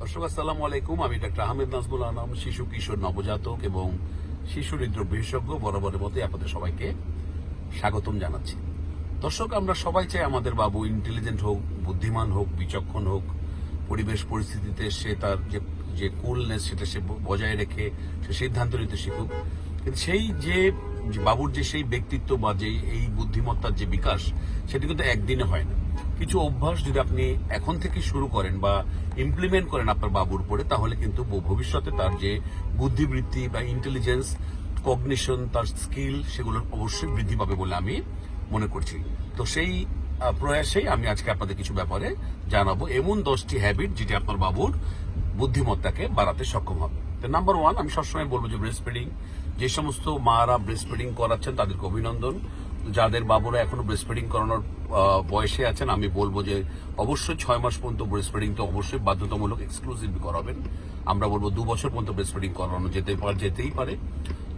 দর্শক, আসসালামু আলাইকুম। আমি ডাক্তার আহমেদ নাজমুল আনাম, শিশু, কিশোর, নবজাতক এবং শিশু, হৃদরোগ বিশেষজ্ঞ বরাবরের মতোই আপনাদের সবাইকে স্বাগতম জানাচ্ছি। দর্শক, আমরা সবাই চাই আমাদের বাবু ইন্টেলিজেন্ট হোক, বুদ্ধিমান হোক, বিচক্ষণ হোক, পরিবেশ পরিস্থিতিতে সে তার যে যে কুলনেস সেটা সে বজায় রেখে, সে সিদ্ধান্ত নিতে শিখুক। কিন্তু সেই যে বাবুর যে সেই ব্যক্তিত্ব বা যে এই বুদ্ধিমত্তার যে বিকাশ, সেটা কিন্তু একদিনে হয় না। কিছু অভ্যাস যদি আপনি এখন থেকে শুরু করেন বা ইমপ্লিমেন্ট করেন আপনার বাবুর উপরে, তাহলে কিন্তু ভবিষ্যতে তার যে বুদ্ধিবৃত্তি বা ইন্টেলিজেন্স কগনিশন তার স্কিল সেগুলো অবশ্যই বৃদ্ধি পাবে বলে আমি মনে করছি। তো সেই প্রয়াসেই আমি আজকে আপনাদের কিছু ব্যাপারে জানাব। এমন দশটি হ্যাবিট যেটি আপনার বাবুর বুদ্ধিমত্তাকে বাড়াতে সক্ষম হবে। তো নাম্বার ওয়ান আমি সবসময় বলব যে ব্রেস্ট ফিডিং যে সমস্ত মারা ব্রেস্ট ফিডিং করাচ্ছেন তাদেরকে অভিনন্দন। যাদের বাবুরা এখনও ব্রেস্ট ফিডিং করানোর বয়সে আছেন, আমি বলব যে অবশ্যই ছয় মাস পর্যন্ত ব্রেস্ট ফিডিং তো অবশ্যই বাধ্যতামূলক এক্সক্লুসিভলি করাবেন। আমরা বলব দু বছর পর্যন্ত ব্রেস্ট ফিডিং করানো যেতে পারে যেতেই পারে।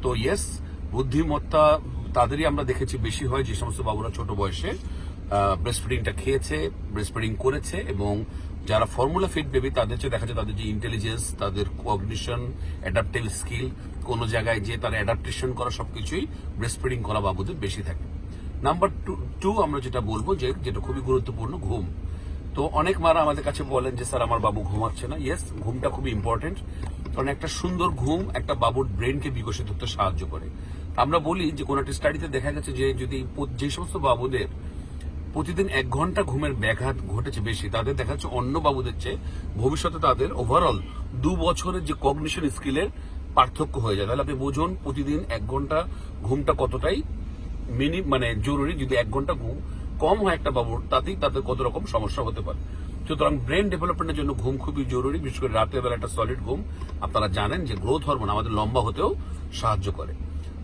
তো ইয়েস বুদ্ধিমত্তা তাদেরই আমরা দেখেছি বেশি হয় যে সমস্ত বাবুরা ছোট বয়সে ব্রেস্ট ফিডিংটা খেয়েছে ব্রেস্ট ফিডিং করেছে এবং যারা ফর্মুলা ফিট বেবি তাদের চেয়ে দেখা যায় তাদের যে ইন্টেলিজেন্স তাদের কগনিশন অ্যাডাপ্টিভ স্কিল কোনো জায়গায় যে তার অ্যাডাপ্টেশন করা সবকিছুই ব্রেস্ট ফিডিং করা বাবুদের বেশি থাকে। নাম্বার টু টু আমরা যেটা বলব যে যেটা খুবই গুরুত্বপূর্ণ, ঘুম। তো অনেক মারা আমাদের কাছে বলেন যে, স্যার, আমার বাবু ঘুমাচ্ছে না। ইয়েস ঘুমটা খুবই ইম্পর্টেন্ট কারণ একটা সুন্দর ঘুম একটা বাবুর ব্রেনকে বিকশিত হতে সাহায্য করে। আমরা বলি যে, কোন একটা স্টাডিতে দেখা গেছে যে, যদি যে সমস্ত বাবুদের প্রতিদিন এক ঘণ্টা ঘুমের ব্যাঘাত ঘটেছে বেশি, তাদের দেখা যাচ্ছে অন্য বাবুদের চেয়ে ভবিষ্যতে তাদের ওভারঅল দু বছরের যে কগনিশন স্কিলের পার্থক্য হয়ে যায়। তাহলে আপনি বুঝুন, প্রতিদিন এক ঘণ্টা ঘুমটা কতটাই মিনি মানে জরুরি যদি এক ঘণ্টা ঘুম কম হয় একটা বাবুর, তাতেই তাদের কত রকম সমস্যা হতে পারে। সুতরাং ব্রেন ডেভেলপমেন্টের জন্য ঘুম খুবই জরুরি, বিশেষ করে রাতের বেলা একটা সলিড ঘুম। আপনারা জানেন যে গ্রোথ হরমোন আমাদের লম্বা হতেও সাহায্য করে।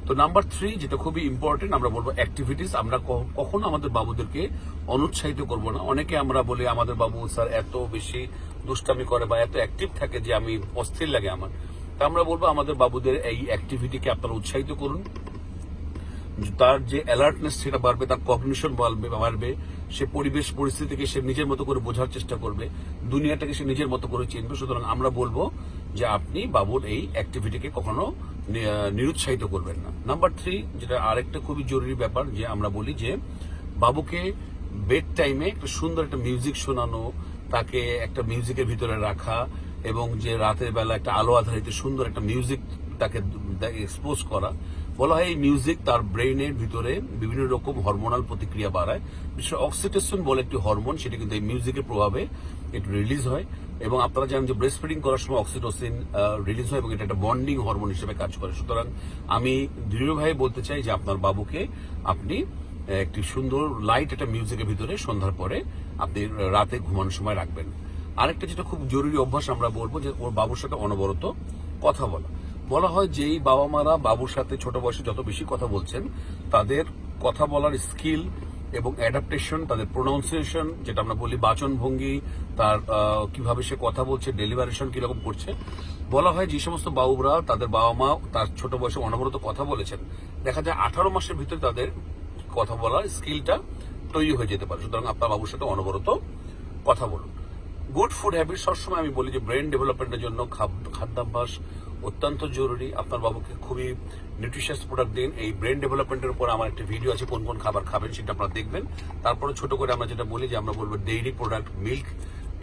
তো নাম্বার থ্রি যেটা খুবই ইম্পর্টেন্ট আমরা বলব অ্যাক্টিভিটিস আমরা কখনো আমাদের বাবুদেরকে অনুৎসাহিত করব না। অনেকে আমরা বলি, আমাদের বাবু স্যার এত বেশি দুষ্টামি করে বা এত অ্যাক্টিভ থাকে যে আমি অস্থির লাগে আমার। তা আমরা বলব, আমাদের বাবুদের এই অ্যাক্টিভিটিকে আপনারা উৎসাহিত করুন। তার যে অ্যালার্টনেস সেটা বাড়বে, তার কগনিশন বাড়বে বাড়বে, সে পরিবেশ পরিস্থিতিকে সে নিজের মতো করে বোঝার চেষ্টা করবে, দুনিয়াটাকে সে নিজের মতো করে চিনবে। সুতরাং আমরা বলব যে আপনি বাবুর এই অ্যাক্টিভিটিকে কখনো নিরুৎসাহিত করবেন না। নাম্বার থ্রি যেটা আরেকটা খুবই জরুরি ব্যাপার, যে আমরা বলি যে বাবুকে বেড টাইমে একটা সুন্দর একটা মিউজিক শোনানো, তাকে একটা মিউজিকের ভিতরে রাখা এবং যে রাতের বেলা একটা আলো আধারিত সুন্দর একটা মিউজিক তাকে এক্সপোজ করা বলা হয় এই মিউজিক তার ব্রেইনের ভিতরে বিভিন্ন রকম হরমোনাল প্রতিক্রিয়া বাড়ায়। বিশেষ অক্সিটেশন বলে একটি হরমোন সেটা কিন্তু এই মিউজিকের প্রভাবে একটু রিলিজ হয়। এবং আপনারা জানেন যে ব্রেস্ট ফিডিং করার সময় অক্সিটোসিন রিলিজ হয় এবং এটা একটা বন্ডিং হরমোন হিসেবে কাজ করে। সুতরাং আমি দৃঢ়ভাবে বলতে চাই যে আপনার বাবুকে আপনি একটি সুন্দর লাইট একটা মিউজিকের ভিতরে সন্ধ্যার পরে আপনি রাতে ঘুমানোর সময় রাখবেন। আরেকটা যেটা খুব জরুরি অভ্যাস আমরা বলব যে ওর বাবুর সাথে অনবরত কথা বলা। বলা হয় যেই বাবা মারা বাবুর সাথে ছোট বয়সে যত বেশি কথা বলছেন, তাদের কথা বলার স্কিল এবং অ্যাডাপ্টেশন তাদের প্রোনাউন্সিয়েশন যেটা আমরা বলি বাচন ভঙ্গি তার কীভাবে সে কথা বলছে ডেলিভারেশন কীরকম করছে, বলা হয় যে সমস্ত বাবুরা, তাদের বাবা মা, তার ছোট বয়সে অনবরত কথা বলেছেন, দেখা যায় আঠারো মাসের ভিতরে তাদের কথা বলার স্কিলটা তৈরি হয়ে যেতে পারে। সুতরাং আপনার বাবুর সাথে অনবরত কথা বলুন। গুড ফুড হ্যাবিট সবসময় আমি বলি যে ব্রেন ডেভেলপমেন্টের জন্য খাদ্য- খাদ্যাভ্যাস অত্যন্ত জরুরি। আপনার বাবুকে খুবই নিউট্রিশিয়াস প্রোডাক্ট দিন। এই ব্রেন ডেভেলপমেন্টের উপর আমার একটা ভিডিও আছে, কোন কোন খাবার খাবেন সেটা আপনারা দেখবেন। তারপরে ছোট করে আমরা যেটা বলি যে আমরা বলব ডেইরি প্রোডাক্ট মিল্ক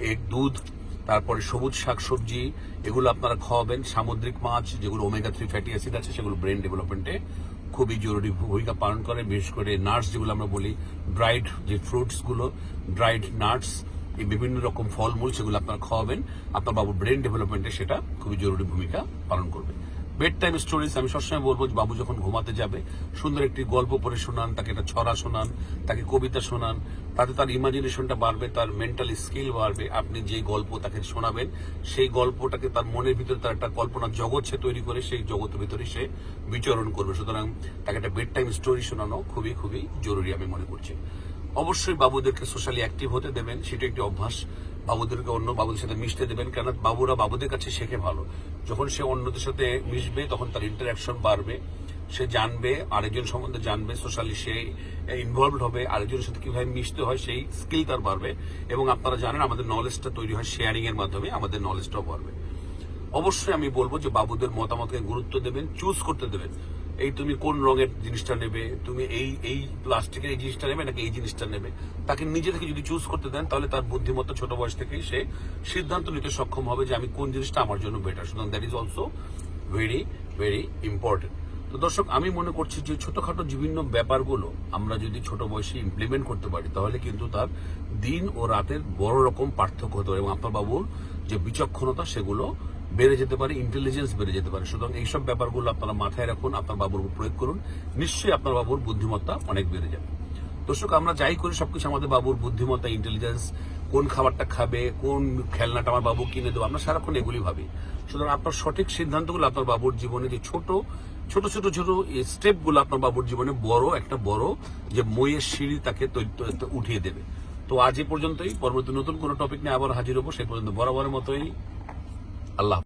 এগ দুধ, তারপরে সবুজ শাকসবজি এগুলো আপনারা খাওয়াবেন। সামুদ্রিক মাছ, যেগুলো ওমেগা থ্রি ফ্যাটি অ্যাসিড আছে, সেগুলো ব্রেন ডেভেলপমেন্টে খুবই জরুরি ভূমিকা পালন করে। বিশেষ করে নাটস যেগুলো আমরা বলি ড্রাইড যে ফ্রুটসগুলো ড্রাইড নাটস এই বিভিন্ন রকম ফলমূল সেগুলো আপনারা খাওয়াবেন। আপনার বাবুর ব্রেন ডেভেলপমেন্টে সেটা খুবই জরুরি ভূমিকা পালন করবে। বেড টাইম স্টোরিজ আমি সবসময় বলব যে বাবু যখন ঘুমাতে যাবে, সুন্দর একটি গল্প পড়ে শোনান, তাকে একটা ছড়া শোনান, তাকে কবিতা শোনান, তাতে তার ইমাজিনেশনটা বাড়বে, তার মেন্টাল স্কিল বাড়বে, আপনি যে গল্প তাকে শোনাবেন, সেই গল্পটাকে তার মনের ভিতরে তার একটা কল্পনার জগৎ সে তৈরি করে, সেই জগতের ভিতরে সে বিচরণ করবে। সুতরাং তাকে একটা বেড টাইম স্টোরি শোনানো খুবই খুবই জরুরি আমি মনে করছি। অবশ্যই বাবুদেরকে সোশ্যালি অ্যাক্টিভ হতে দেবেন। সেটা একটি অভ্যাস। বাবুদেরকে অন্য বাবুদের সাথে মিশতে দেবেন। কেন বাবুরা বাবুদের কাছে শেখে ভালো। যখন সে অন্যদের সাথে মিশবে, তখন তার ইন্টারাকশন বাড়বে। সে জানবে, আরেকজন সম্বন্ধে জানবে। সোশ্যালি সে ইনভলভ হবে। আরেকজনের সাথে কীভাবে মিশতে হয়, সেই স্কিল তার বাড়বে। এবং আপনারা জানেন, আমাদের নলেজটা তৈরি হয় শেয়ারিং এর মাধ্যমে। আমাদের নলেজটাও বাড়বে। অবশ্যই আমি বলব যে বাবুদের মতামতকে গুরুত্ব দেবেন চুজ করতে দেবেন। এই তুমি কোন রঙের জিনিসটা নেবে? তুমি এই এই প্লাস্টিকের এই জিনিসটা নেবে নাকি এই জিনিসটা নেবে? তাকে নিজে থেকে যদি চুজ করতে দেন, তাহলে তার বুদ্ধিমত্তা ছোট বয়স থেকেই সে সিদ্ধান্ত নিতে সক্ষম হবে যে আমি কোন জিনিসটা আমার জন্য বেটার সুতরাং that is also very very important তো দর্শক, আমি মনে করছি যে ছোটখাটো বিভিন্ন ব্যাপারগুলো আমরা যদি ছোট বয়সে ইমপ্লিমেন্ট করতে পারি, তাহলে কিন্তু তার দিন ও রাতের বড় রকম পার্থক্য হতে পারে। এবং আপনার বাবুর যে বিচক্ষণতা, সেগুলো বেড়ে যেতে পারে ইন্টেলিজেন্স বেড়ে যেতে পারে। সুতরাং এইসব ব্যাপারগুলো আপনারা মাথায় রাখুন, আপনার বাবুর প্রয়োগ করুন। নিশ্চয়ই আপনার বাবুর বুদ্ধিমত্তা অনেক বেড়ে যাবে। দর্শক, আমরা যাই করি সবকিছু, আমাদের বাবুর বুদ্ধিমত্তা ইন্টেলিজেন্স কোন খাবারটা খাবে, কোন খেলনাটা আমার বাবু কিনে দেবো, আমরা সারাক্ষণ এগুলি ভাবি। সুতরাং আপনার সঠিক সিদ্ধান্তগুলো আপনার বাবুর জীবনে যে ছোট ছোট ছোট ছোট স্টেপগুলো আপনার বাবুর জীবনে বড়, একটা বড় যে মইয়ের সিঁড়ি তাকে উঠিয়ে দেবে। তো আজ এ পর্যন্তই। পরবর্তী নতুন কোনো টপিক নিয়ে আবার হাজির হব সেই পর্যন্ত বরাবরের মতোই। আল্লাহ।